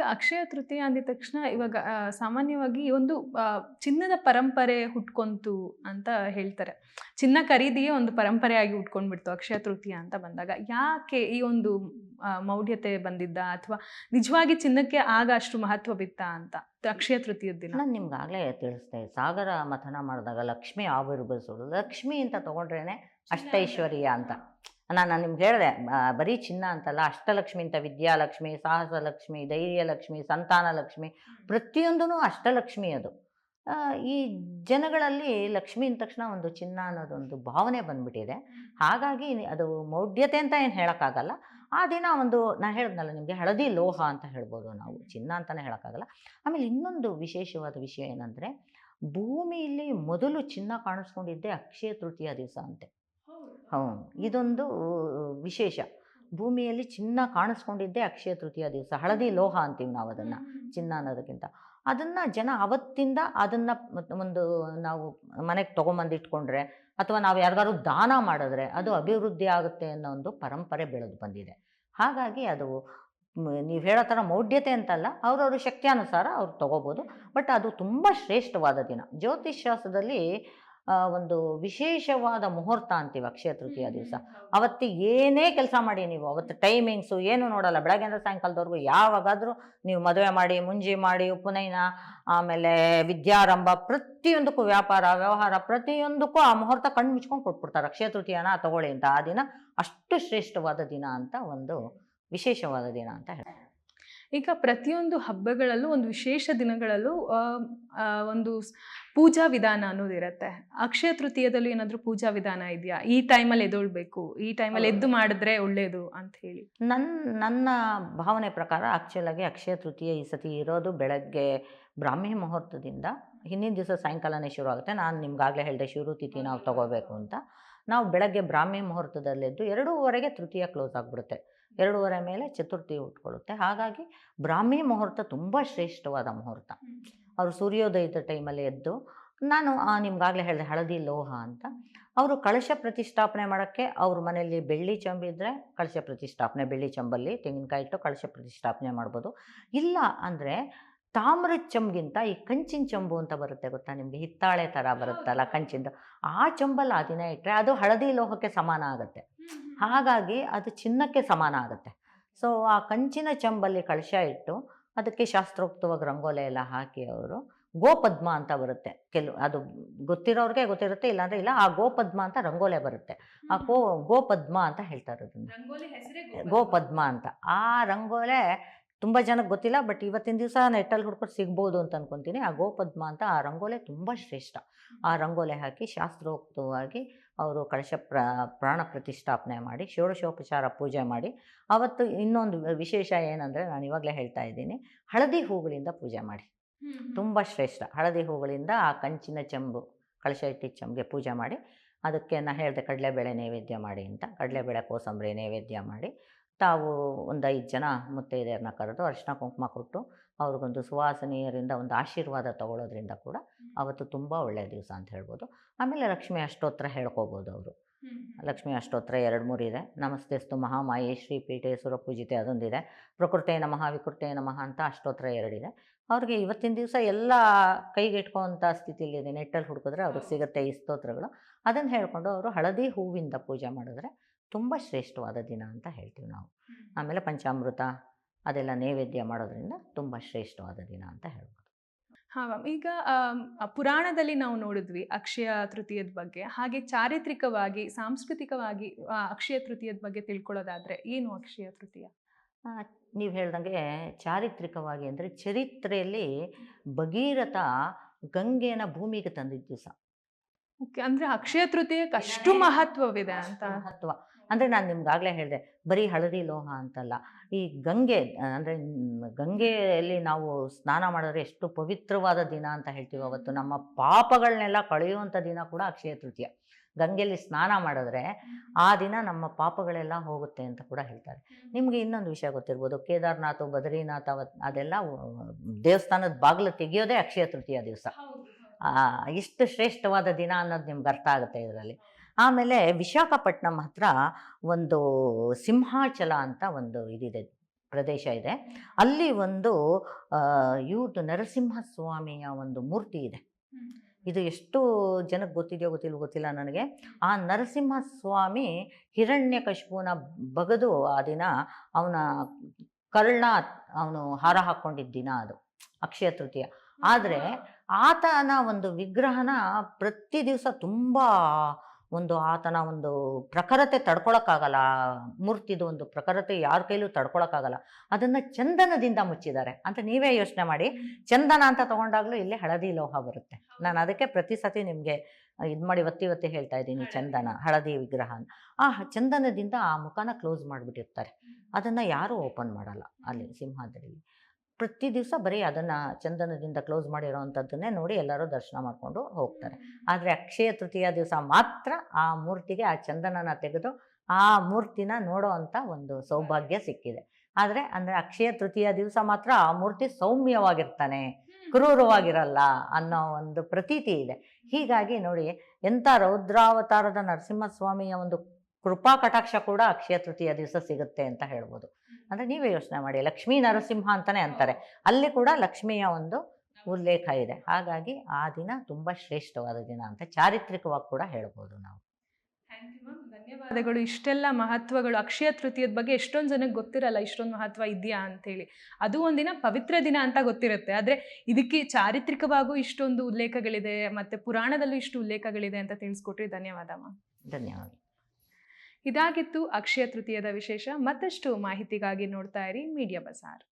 ಈಗ ಅಕ್ಷಯ ತೃತೀಯ ಅಂದಿದ ತಕ್ಷಣ ಇವಾಗ ಸಾಮಾನ್ಯವಾಗಿ ಒಂದು ಚಿನ್ನದ ಪರಂಪರೆ ಹುಟ್ಕೊಂತು ಅಂತ ಹೇಳ್ತಾರೆ. ಚಿನ್ನ ಖರೀದಿಯೇ ಒಂದು ಪರಂಪರೆಯಾಗಿ ಉಟ್ಕೊಂಡ್ಬಿಡ್ತು ಅಕ್ಷಯ ತೃತೀಯ ಅಂತ ಬಂದಾಗ. ಯಾಕೆ ಈ ಒಂದು ಮೌಢ್ಯತೆ ಬಂದಿದ್ದ ಅಥವಾ ನಿಜವಾಗಿ ಚಿನ್ನಕ್ಕೆ ಆಗ ಅಷ್ಟು ಮಹತ್ವ ಬಿತ್ತ ಅಂತ ಅಕ್ಷಯ ತೃತೀಯ ದಿನ? ನಾನು ನಿಮ್ಗಾಗಲೇ ತಿಳಿಸ್ದೆ ಸಾಗರ ಮಥನ ಮಾಡಿದಾಗ ಲಕ್ಷ್ಮಿ ಆವಿರ್ಭವಿಸೋದು ಲಕ್ಷ್ಮಿ ಅಂತ ತೊಗೊಂಡ್ರೇನೆ ಅಷ್ಟೈಶ್ವರ್ಯ ಅಂತ. ನಾನು ನಿಮ್ಗೆ ಹೇಳಿದೆ ಬರೀ ಚಿನ್ನ ಅಂತಲ್ಲ ಅಷ್ಟಲಕ್ಷ್ಮಿ ಅಂತ ವಿದ್ಯಾಲಕ್ಷ್ಮಿ ಸಾಹಸಲಕ್ಷ್ಮಿ ಧೈರ್ಯಲಕ್ಷ್ಮಿ ಸಂತಾನ ಲಕ್ಷ್ಮಿ ಪ್ರತಿಯೊಂದೂ ಅಷ್ಟಲಕ್ಷ್ಮಿ ಅದು. ಈ ಜನಗಳಲ್ಲಿ ಲಕ್ಷ್ಮಿ ಅಂದ ತಕ್ಷಣ ಒಂದು ಚಿನ್ನ ಅನ್ನೋದೊಂದು ಭಾವನೆ ಬಂದ್ಬಿಟ್ಟಿದೆ. ಹಾಗಾಗಿ ಅದು ಮೌಢ್ಯತೆ ಅಂತ ಏನು ಹೇಳೋಕ್ಕಾಗಲ್ಲ. ಆ ದಿನ ಒಂದು ನಾನು ಹೇಳಿದ್ನಲ್ಲ ನಿಮಗೆ ಹಳದಿ ಲೋಹ ಅಂತ ಹೇಳ್ಬೋದು ನಾವು ಚಿನ್ನ ಅಂತಲೇ ಹೇಳೋಕ್ಕಾಗಲ್ಲ. ಆಮೇಲೆ ಇನ್ನೊಂದು ವಿಶೇಷವಾದ ವಿಷಯ ಏನಂದರೆ ಭೂಮಿಯಲ್ಲಿ ಮೊದಲು ಚಿನ್ನ ಕಾಣಿಸ್ಕೊಂಡಿದ್ದೆ ಅಕ್ಷಯ ತೃತೀಯ ದಿವಸ ಅಂತೆ. ಹ್ಞೂ ಇದೊಂದು ವಿಶೇಷ. ಭೂಮಿಯಲ್ಲಿ ಚಿನ್ನ ಕಾಣಿಸ್ಕೊಂಡಿದ್ದೇ ಅಕ್ಷಯ ತೃತೀಯ ದಿವಸ. ಹಳದಿ ಲೋಹ ಅಂತೀವಿ ನಾವು ಅದನ್ನು ಚಿನ್ನ ಅನ್ನೋದಕ್ಕಿಂತ. ಅದನ್ನು ಜನ ಅವತ್ತಿಂದ ಅದನ್ನು ಒಂದು ನಾವು ಮನೆಗೆ ತೊಗೊಂಬಂದು ಇಟ್ಕೊಂಡ್ರೆ ಅಥವಾ ನಾವು ಯಾರಿಗಾದ್ರು ದಾನ ಮಾಡಿದ್ರೆ ಅದು ಅಭಿವೃದ್ಧಿ ಆಗುತ್ತೆ ಅನ್ನೋ ಒಂದು ಪರಂಪರೆ ಬೆಳೆದು ಬಂದಿದೆ. ಹಾಗಾಗಿ ಅದು ನೀವು ಹೇಳೋ ಥರ ಮೌಢ್ಯತೆ ಅಂತಲ್ಲ ಅವ್ರವ್ರ ಶಕ್ತಿಯಾನುಸಾರ ಅವ್ರು ತಗೋಬೋದು. ಬಟ್ ಅದು ತುಂಬ ಶ್ರೇಷ್ಠವಾದ ದಿನ. ಜ್ಯೋತಿಷ್ ಶಾಸ್ತ್ರದಲ್ಲಿ ಆ, ಒಂದು ವಿಶೇಷವಾದ ಮುಹೂರ್ತ ಅಂತೀವಿ ಅಕ್ಷಯ ತೃತೀಯ ದಿವಸ. ಅವತ್ತು ಏನೇ ಕೆಲಸ ಮಾಡಿ ನೀವು ಅವತ್ತು ಟೈಮಿಂಗ್ಸು ಏನು ನೋಡಲ್ಲ. ಬೆಳಗ್ಗೆಯಿಂದ ಸಾಯಂಕಾಲದವರೆಗೂ ಯಾವಾಗಾದರೂ ನೀವು ಮದುವೆ ಮಾಡಿ ಮುಂಜಿ ಮಾಡಿ ಉಪನಯನ ಆಮೇಲೆ ವಿದ್ಯಾರಂಭ ಪ್ರತಿಯೊಂದಕ್ಕೂ ವ್ಯಾಪಾರ ವ್ಯವಹಾರ ಪ್ರತಿಯೊಂದಕ್ಕೂ ಆ ಮುಹೂರ್ತ ಕಣ್ಣು ಮುಚ್ಕೊಂಡು ಕೊಟ್ಬಿಡ್ತಾರೆ. ಅಕ್ಷಯ ತೃತೀಯನ ತಗೊಳ್ಳಿ ಅಂತ ಆ ದಿನ. ಅಷ್ಟು ಶ್ರೇಷ್ಠವಾದ ದಿನ ಅಂತ ಒಂದು ವಿಶೇಷವಾದ ದಿನ ಅಂತ ಹೇಳಿ ಈಗ ಪ್ರತಿಯೊಂದು ಹಬ್ಬಗಳಲ್ಲೂ ಒಂದು ವಿಶೇಷ ದಿನಗಳಲ್ಲೂ ಒಂದು ಪೂಜಾ ವಿಧಾನ ಅನ್ನೋದಿರುತ್ತೆ ಅಕ್ಷಯ ತೃತೀಯದಲ್ಲೂ ಏನಾದರೂ ಪೂಜಾ ವಿಧಾನ ಇದೆಯಾ? ಈ ಟೈಮಲ್ಲಿ ಎದೊಳ್ಬೇಕು ಈ ಟೈಮಲ್ಲಿ ಎದ್ದು ಮಾಡಿದ್ರೆ ಒಳ್ಳೇದು ಅಂತ ಹೇಳಿ. ನನ್ನ ನನ್ನ ಭಾವನೆ ಪ್ರಕಾರ ಆ್ಯಕ್ಚುಲಾಗಿ ಅಕ್ಷಯ ತೃತೀಯ ಈ ಸತಿ ಇರೋದು ಬೆಳಗ್ಗೆ ಬ್ರಾಹ್ಮಿ ಮುಹೂರ್ತದಿಂದ ಹಿಂದಿನ ದಿವಸ ಸಾಯಂಕಾಲನೇ ಶುರು ಆಗುತ್ತೆ ನಾನು ನಿಮ್ಗಾಗಲೇ ಹೇಳಿದೆ ಶುರು ತಿಥಿ ನಾವು ತಗೋಬೇಕು ಅಂತ. ನಾವು ಬೆಳಗ್ಗೆ ಬ್ರಾಹ್ಮಿ ಮುಹೂರ್ತದಲ್ಲೆದ್ದು ಎರಡೂವರೆಗೆ ತೃತೀಯ ಕ್ಲೋಸ್ ಆಗಿಬಿಡುತ್ತೆ. ಎರಡೂವರೆ ಮೇಲೆ ಚತುರ್ಥಿ ಉಟ್ಕೊಳ್ಳುತ್ತೆ. ಹಾಗಾಗಿ ಬ್ರಾಹ್ಮಿ ಮುಹೂರ್ತ ತುಂಬ ಶ್ರೇಷ್ಠವಾದ ಮುಹೂರ್ತ. ಅವರು ಸೂರ್ಯೋದಯದ ಟೈಮಲ್ಲಿ ಎದ್ದು ನಾನು ನಿಮ್ಗಾಗಲೇ ಹೇಳಿದೆ ಹಳದಿ ಲೋಹ ಅಂತ. ಅವರು ಕಳಶ ಪ್ರತಿಷ್ಠಾಪನೆ ಮಾಡೋಕ್ಕೆ ಅವ್ರ ಮನೆಯಲ್ಲಿ ಬೆಳ್ಳಿ ಚಂಬಿದ್ರೆ ಕಳಶ ಪ್ರತಿಷ್ಠಾಪನೆ ಬೆಳ್ಳಿ ಚಂಬಲ್ಲಿ ತೆಂಗಿನಕಾಯಿ ಇಟ್ಟು ಕಳಶ ಪ್ರತಿಷ್ಠಾಪನೆ ಮಾಡ್ಬೋದು. ಇಲ್ಲ ಅಂದರೆ ತಾಮ್ರದ ಚಂಬಿಗಿಂತ ಈ ಕಂಚಿನ ಚಂಬು ಅಂತ ಬರುತ್ತೆ ಗೊತ್ತಾ ನಿಮಗೆ? ಹಿತ್ತಾಳೆ ಥರ ಬರುತ್ತಲ್ಲ ಕಂಚಿಂದು. ಆ ಚಂಬಲ್ಲಿ ಆ ದಿನ ಇಟ್ಟರೆ ಅದು ಹಳದಿ ಲೋಹಕ್ಕೆ ಸಮಾನ ಆಗುತ್ತೆ. ಹಾಗಾಗಿ ಅದು ಚಿನ್ನಕ್ಕೆ ಸಮಾನ ಆಗುತ್ತೆ. ಸೊ ಆ ಕಂಚಿನ ಚಂಬಲ್ಲಿ ಕಳಶ ಇಟ್ಟು ಅದಕ್ಕೆ ಶಾಸ್ತ್ರೋಕ್ತವಾಗಿ ರಂಗೋಲೆ ಎಲ್ಲ ಹಾಕಿ ಅವರು ಗೋಪದ್ಮ ಅಂತ ಬರುತ್ತೆ. ಕೆಲವು ಅದು ಗೊತ್ತಿರೋರಿಗೆ ಗೊತ್ತಿರುತ್ತೆ ಇಲ್ಲಾಂದ್ರೆ ಇಲ್ಲ ಆ ಗೋಪದ್ಮ ಅಂತ ರಂಗೋಲೆ ಬರುತ್ತೆ. ಆ ಗೋ ಗೋಪದ್ಮ ಅಂತ ಹೇಳ್ತಾರೆ ಅದನ್ನು. ಗೋಪದ್ಮ. ಅಂತ. ಆ ರಂಗೋಲೆ ತುಂಬ ಜನಕ್ಕೆ ಗೊತ್ತಿಲ್ಲ ಬಟ್ ಇವತ್ತಿನ ದಿವಸ ನೆಟ್ಟಲ್ಲಿ ಹುಡ್ಕೊಂಡು ಸಿಗ್ಬೋದು ಅಂತ ಅನ್ಕೊತೀನಿ. ಆ ಗೋಪದ್ಮ ಅಂತ ಆ ರಂಗೋಲೆ ತುಂಬ ಶ್ರೇಷ್ಠ. ಆ ರಂಗೋಲೆ ಹಾಕಿ ಶಾಸ್ತ್ರೋಕ್ತವಾಗಿ ಅವರು ಕಳಶ ಪ್ರ ಪ್ರಾಣ ಪ್ರತಿಷ್ಠಾಪನೆ ಮಾಡಿ ಷೋಡಶೋಪಚಾರ ಪೂಜೆ ಮಾಡಿ ಅವತ್ತು ಇನ್ನೊಂದು ವಿಶೇಷ ಏನಂದರೆ ನಾನು ಇವಾಗಲೇ ಹೇಳ್ತಾ ಇದ್ದೀನಿ ಹಳದಿ ಹೂಗಳಿಂದ ಪೂಜೆ ಮಾಡಿ. ತುಂಬ ಶ್ರೇಷ್ಠ. ಹಳದಿ ಹೂಗಳಿಂದ ಆ ಕಂಚಿನ ಚೆಂಬು ಕಳಶ ಇಟ್ಟಿದ್ದ ಚೆಂಬಿಗೆ ಪೂಜೆ ಮಾಡಿ ಅದಕ್ಕೆ ನಾನು ಹೇಳಿದೆ ಕಡಲೆಬೇಳೆ ನೈವೇದ್ಯ ಮಾಡಿ ಅಂತ ಕಡಲೆಬೇಳೆ ಕೋಸಂಬರಿ ನೈವೇದ್ಯ ಮಾಡಿ ತಾವು ಒಂದು ಐದು ಜನ ಮುತ್ತೈದೆಯರನ್ನ ಕರೆದು ಅರಿಶಿನ ಕುಂಕುಮ ಕೊಟ್ಟು ಅವ್ರಿಗೊಂದು ಸುವಾಸನೆಯರಿಂದ ಒಂದು ಆಶೀರ್ವಾದ ತಗೊಳ್ಳೋದ್ರಿಂದ ಕೂಡ ಅವತ್ತು ತುಂಬ ಒಳ್ಳೆಯ ದಿವಸ ಅಂತ ಹೇಳ್ಬೋದು. ಆಮೇಲೆ ಲಕ್ಷ್ಮಿ ಅಷ್ಟೋತ್ರ ಹೇಳ್ಕೋಬೋದು ಅವರು. ಲಕ್ಷ್ಮಿ ಅಷ್ಟೋತ್ರ ಎರಡು ಮೂರು ಇದೆ. ನಮಸ್ತೆಸ್ತು ಮಹಾಮಾಯೇ ಶ್ರೀ ಪೀಠೆ ಸುರಪೂಜಿತೆ ಅದೊಂದಿದೆ. ಪ್ರಕೃತೆ ನಮಃ ವಿಕೃತೆ ನಮಃ ಅಂತ ಅಷ್ಟೋತ್ರ ಎರಡಿದೆ ಅವ್ರಿಗೆ ಇವತ್ತಿನ ದಿವಸ ಎಲ್ಲ ಕೈಗೆಟ್ಕೋವಂಥ ಸ್ಥಿತಿಯಲ್ಲಿದೆ ನೆಟ್ಟಲ್ಲಿ ಹುಡುಕಿದ್ರೆ ಅವ್ರಿಗೆ ಸಿಗುತ್ತೆ ಈ ಸ್ತೋತ್ರಗಳು. ಅದನ್ನು ಹೇಳ್ಕೊಂಡು ಅವರು ಹಳದಿ ಹೂವಿಂದ ಪೂಜೆ ಮಾಡಿದ್ರೆ ತುಂಬ ಶ್ರೇಷ್ಠವಾದ ದಿನ ಅಂತ ಹೇಳ್ತೀವಿ ನಾವು. ಆಮೇಲೆ ಪಂಚಾಮೃತ ಅದೆಲ್ಲ ನೈವೇದ್ಯ ಮಾಡೋದ್ರಿಂದ ತುಂಬ ಶ್ರೇಷ್ಠವಾದ ದಿನ ಅಂತ ಹೇಳ್ಬೋದು. ಹಾ ಮ್ಯಾಮ್. ಈಗ ಪುರಾಣದಲ್ಲಿ ನಾವು ನೋಡಿದ್ವಿ ಅಕ್ಷಯ ತೃತೀಯದ ಬಗ್ಗೆ. ಹಾಗೆ ಚಾರಿತ್ರಿಕವಾಗಿ ಸಾಂಸ್ಕೃತಿಕವಾಗಿ ಅಕ್ಷಯ ತೃತೀಯದ ಬಗ್ಗೆ ತಿಳ್ಕೊಳ್ಳೋದಾದರೆ ಏನು ಅಕ್ಷಯ ತೃತೀಯ? ನೀವು ಹೇಳ್ದಂಗೆ ಚಾರಿತ್ರಿಕವಾಗಿ ಅಂದರೆ ಚರಿತ್ರೆಯಲ್ಲಿ ಭಗೀರಥ ಗಂಗೆನ ಭೂಮಿಗೆ ತಂದಿದ್ದ ದಿವಸ. ಓಕೆ. ಅಂದರೆ ಅಕ್ಷಯ ತೃತೀಯಕ್ಕೆ ಅಷ್ಟು ಮಹತ್ವವಿದೆ ಅಂತ. ಮಹತ್ವ. ಅಂದರೆ ನಾನು ನಿಮ್ಗಾಗಲೇ ಹೇಳಿದೆ ಬರೀ ಹಳದಿ ಲೋಹ ಅಂತಲ್ಲ. ಈ ಗಂಗೆ ಅಂದರೆ ಗಂಗೆಯಲ್ಲಿ ನಾವು ಸ್ನಾನ ಮಾಡಿದ್ರೆ ಎಷ್ಟು ಪವಿತ್ರವಾದ ದಿನ ಅಂತ ಹೇಳ್ತೀವಿ ಅವತ್ತು. ನಮ್ಮ ಪಾಪಗಳನ್ನೆಲ್ಲ ಕಳೆಯುವಂಥ ದಿನ ಕೂಡ ಅಕ್ಷಯ ತೃತೀಯ. ಗಂಗೆಯಲ್ಲಿ ಸ್ನಾನ ಮಾಡಿದ್ರೆ ಆ ದಿನ ನಮ್ಮ ಪಾಪಗಳೆಲ್ಲ ಹೋಗುತ್ತೆ ಅಂತ ಕೂಡ ಹೇಳ್ತಾರೆ. ನಿಮಗೆ ಇನ್ನೊಂದು ವಿಷಯ ಗೊತ್ತಿರ್ಬೋದು ಕೇದಾರ್ನಾಥ್ ಬದ್ರಿನಾಥ್ ಅವತ್ ಅದೆಲ್ಲ ದೇವಸ್ಥಾನದ ಬಾಗಿಲು ತೆಗೆಯೋದೇ ಅಕ್ಷಯ ತೃತೀಯ ದಿವಸ. ಇಷ್ಟು ಶ್ರೇಷ್ಠವಾದ ದಿನ ಅನ್ನೋದು ನಿಮ್ಗೆ ಅರ್ಥ ಆಗುತ್ತೆ ಇದರಲ್ಲಿ. ಆಮೇಲೆ ವಿಶಾಖಪಟ್ಟಣಂ ಹತ್ರ ಒಂದು ಸಿಂಹಾಚಲ ಅಂತ ಒಂದು ಇದಿದೆ ಪ್ರದೇಶ ಇದೆ. ಅಲ್ಲಿ ಒಂದು ಇವ್ರದ್ದು ನರಸಿಂಹಸ್ವಾಮಿಯ ಒಂದು ಮೂರ್ತಿ ಇದೆ. ಇದು ಎಷ್ಟು ಜನಕ್ಕೆ ಗೊತ್ತಿದೆಯೋ ಗೊತ್ತಿಲ್ಲ ಗೊತ್ತಿಲ್ಲ ನನಗೆ. ಆ ನರಸಿಂಹಸ್ವಾಮಿ ಹಿರಣ್ಯಕಶಿಪುನ ಬಗದು ಆ ದಿನ ಅವನ ಕರ್ಣ ಅವನು ಹಾರ ಹಾಕ್ಕೊಂಡಿದ್ದ ದಿನ ಅದು ಅಕ್ಷಯ ತೃತೀಯ. ಆದರೆ ಆತನ ಒಂದು ವಿಗ್ರಹನ ಪ್ರತಿ ದಿವಸ ತುಂಬ ಒಂದು ಆತನ ಒಂದು ಪ್ರಖರತೆ ತಡ್ಕೊಳಕ್ಕಾಗಲ್ಲ. ಮೂರ್ತಿದು ಒಂದು ಪ್ರಖರತೆ ಯಾರ ಕೈಲೂ ತಡ್ಕೊಳಕ್ಕಾಗಲ್ಲ. ಅದನ್ನು ಚಂದನದಿಂದ ಮುಚ್ಚಿದ್ದಾರೆ. ಅಂತ ನೀವೇ ಯೋಚನೆ ಮಾಡಿ. ಚಂದನ ಅಂತ ತಗೊಂಡಾಗ್ಲೂ ಇಲ್ಲಿ ಹಳದಿ ಲೋಹ ಬರುತ್ತೆ. ನಾನು ಅದಕ್ಕೆ ಪ್ರತಿ ಸತಿ ನಿಮಗೆ ಇದು ಮಾಡಿ ಒತ್ತಿ ಒತ್ತಿ ಹೇಳ್ತಾ ಇದ್ದೀನಿ ಚಂದನ, ಹಳದಿ ವಿಗ್ರಹ. ಆ ಚಂದನದಿಂದ ಆ ಮುಖನ ಕ್ಲೋಸ್ ಮಾಡಿಬಿಟ್ಟಿರ್ತಾರೆ. ಅದನ್ನು ಯಾರೂ ಓಪನ್ ಮಾಡಲ್ಲ ಅಲ್ಲಿ ಸಿಂಹಾದ್ರಿಲಿ. ಪ್ರತಿ ದಿವಸ ಬರೀ ಅದನ್ನು ಚಂದನದಿಂದ ಕ್ಲೋಸ್ ಮಾಡಿರೋವಂಥದ್ದನ್ನೇ ನೋಡಿ ಎಲ್ಲರೂ ದರ್ಶನ ಮಾಡಿಕೊಂಡು ಹೋಗ್ತಾರೆ. ಆದರೆ ಅಕ್ಷಯ ತೃತೀಯ ದಿವಸ ಮಾತ್ರ ಆ ಮೂರ್ತಿಗೆ ಆ ಚಂದನನ ತೆಗೆದು ಆ ಮೂರ್ತಿನ ನೋಡೋ ಅಂಥ ಒಂದು ಸೌಭಾಗ್ಯ ಸಿಕ್ಕಿದೆ. ಆದರೆ ಅಂದರೆ ಅಕ್ಷಯ ತೃತೀಯ ದಿವಸ ಮಾತ್ರ ಆ ಮೂರ್ತಿ ಸೌಮ್ಯವಾಗಿರ್ತಾನೆ ಕ್ರೂರವಾಗಿರಲ್ಲ ಅನ್ನೋ ಒಂದು ಪ್ರತೀತಿ ಇದೆ. ಹೀಗಾಗಿ ನೋಡಿ ಎಂಥ ರೌದ್ರಾವತಾರದ ನರಸಿಂಹಸ್ವಾಮಿಯ ಒಂದು ಕೃಪಾ ಕಟಾಕ್ಷ ಕೂಡ ಅಕ್ಷಯ ತೃತೀಯ ದಿವಸ ಸಿಗುತ್ತೆ ಅಂತ ಹೇಳ್ಬೋದು. ಅಂದರೆ ನೀವೇ ಯೋಚನೆ ಮಾಡಿ. ಲಕ್ಷ್ಮೀ ನರಸಿಂಹ ಅಂತಾನೆ ಅಂತಾರೆ. ಅಲ್ಲಿ ಕೂಡ ಲಕ್ಷ್ಮಿಯ ಒಂದು ಉಲ್ಲೇಖ ಇದೆ. ಹಾಗಾಗಿ ಆ ದಿನ ತುಂಬ ಶ್ರೇಷ್ಠವಾದ ದಿನ ಅಂತ ಚಾರಿತ್ರಿಕವಾಗಿ ಕೂಡ ಹೇಳ್ಬೋದು ನಾವು. ಧನ್ಯವಾದಗಳು. ಇಷ್ಟೆಲ್ಲ ಮಹತ್ವಗಳು. ಅಕ್ಷಯ ತೃತೀಯದ ಬಗ್ಗೆ ಎಷ್ಟೊಂದು ಜನಕ್ಕೆ ಗೊತ್ತಿರಲ್ಲ ಇಷ್ಟೊಂದು ಮಹತ್ವ ಇದೆಯಾ ಅಂತೇಳಿ ಅದು ಒಂದಿನ ಪವಿತ್ರ ದಿನ ಅಂತ ಗೊತ್ತಿರುತ್ತೆ. ಆದರೆ ಇದಕ್ಕೆ ಚಾರಿತ್ರಿಕವಾಗೂ ಇಷ್ಟೊಂದು ಉಲ್ಲೇಖಗಳಿದೆ ಮತ್ತೆ ಪುರಾಣದಲ್ಲೂ ಇಷ್ಟು ಉಲ್ಲೇಖಗಳಿದೆ ಅಂತ ತಿಳಿಸ್ಕೊಟ್ರಿ. ಧನ್ಯವಾದ ಮ್ಯಾಮ್ ಧನ್ಯವಾದ. ಇದಾಗಿತ್ತು ಅಕ್ಷಯ ತೃತೀಯದ ವಿಶೇಷ ಮತ್ತಷ್ಟು ಮಾಹಿತಿಗಾಗಿ ನೋಡ್ತಾ ಇರಿ ಮೀಡಿಯಾ ಬಜಾರ್.